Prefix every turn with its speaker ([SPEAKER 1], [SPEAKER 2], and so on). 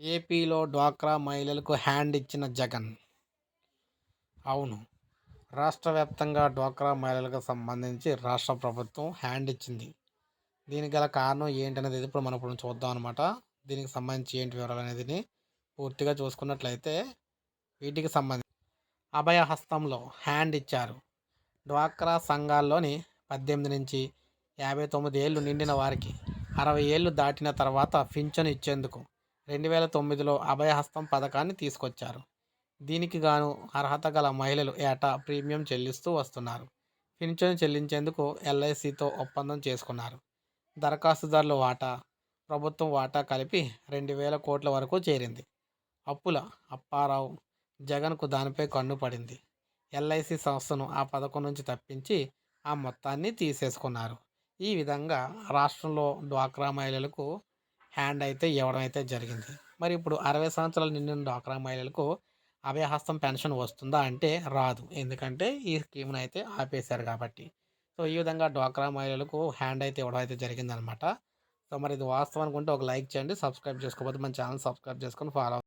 [SPEAKER 1] ఏపీలో డ్వాక్రా మహిళలకు హ్యాండ్ ఇచ్చిన జగన్. అవును రాష్ట్ర వ్యాప్తంగా డ్వాక్రా మహిళలకు సంబంధించి రాష్ట్ర ప్రభుత్వం హ్యాండ్ ఇచ్చింది. దీనికి గల కారణం ఏంటనేది ఇప్పుడు మనం ఇప్పుడు చూద్దాం అనమాట దీనికి సంబంధించి ఏంటి వివరాలు అనేది పూర్తిగా చూసుకున్నట్లయితే వీటికి సంబంధించి అభయహస్తంలో హ్యాండ్ ఇచ్చారు. డ్వాక్రా సంఘాల్లోని పద్దెనిమిది నుంచి యాభై తొమ్మిది ఏళ్ళు నిండిన వారికి అరవై ఏళ్ళు దాటిన తర్వాత పింఛను ఇచ్చేందుకు రెండు వేల తొమ్మిదిలో అభయహస్తం పథకాన్ని తీసుకొచ్చారు. దీనికి గాను అర్హత గల మహిళలు ఏటా ప్రీమియం చెల్లిస్తూ వస్తున్నారు. పింఛను చెల్లించేందుకు ఎల్ఐసితో ఒప్పందం చేసుకున్నారు. దరఖాస్తుదారుల వాటా ప్రభుత్వం వాటా కలిపి రెండు వేల కోట్ల వరకు చేరింది. అప్పుల అప్పారావు జగన్కు దానిపై కన్ను పడింది. ఎల్ఐసి సంస్థను ఆ పథకం నుంచి తప్పించి ఆ మొత్తాన్ని తీసేసుకున్నారు. ఈ విధంగా రాష్ట్రంలో డ్వాక్రా మహిళలకు హ్యాండ్ అయితే ఇవ్వడం అయితే జరిగింది. మరి ఇప్పుడు అరవై సంవత్సరాలు నిండిన డ్వాక్రా మహిళలకు అభయహస్తం పెన్షన్ వస్తుందా అంటే రాదు. ఎందుకంటే ఈ స్కీమ్ను అయితే ఆపేశారు కాబట్టి. సో ఈ విధంగా డ్వాక్రా మహిళలకు హ్యాండ్ అయితే ఇవ్వడం అయితే జరిగిందనమాట. సో మరి ఇది వాస్తవం అనుకుంటే ఒక లైక్ చేయండి సబ్స్క్రైబ్ చేసుకోకపోతే మన ఛానల్ సబ్స్క్రైబ్ చేసుకొని ఫాలో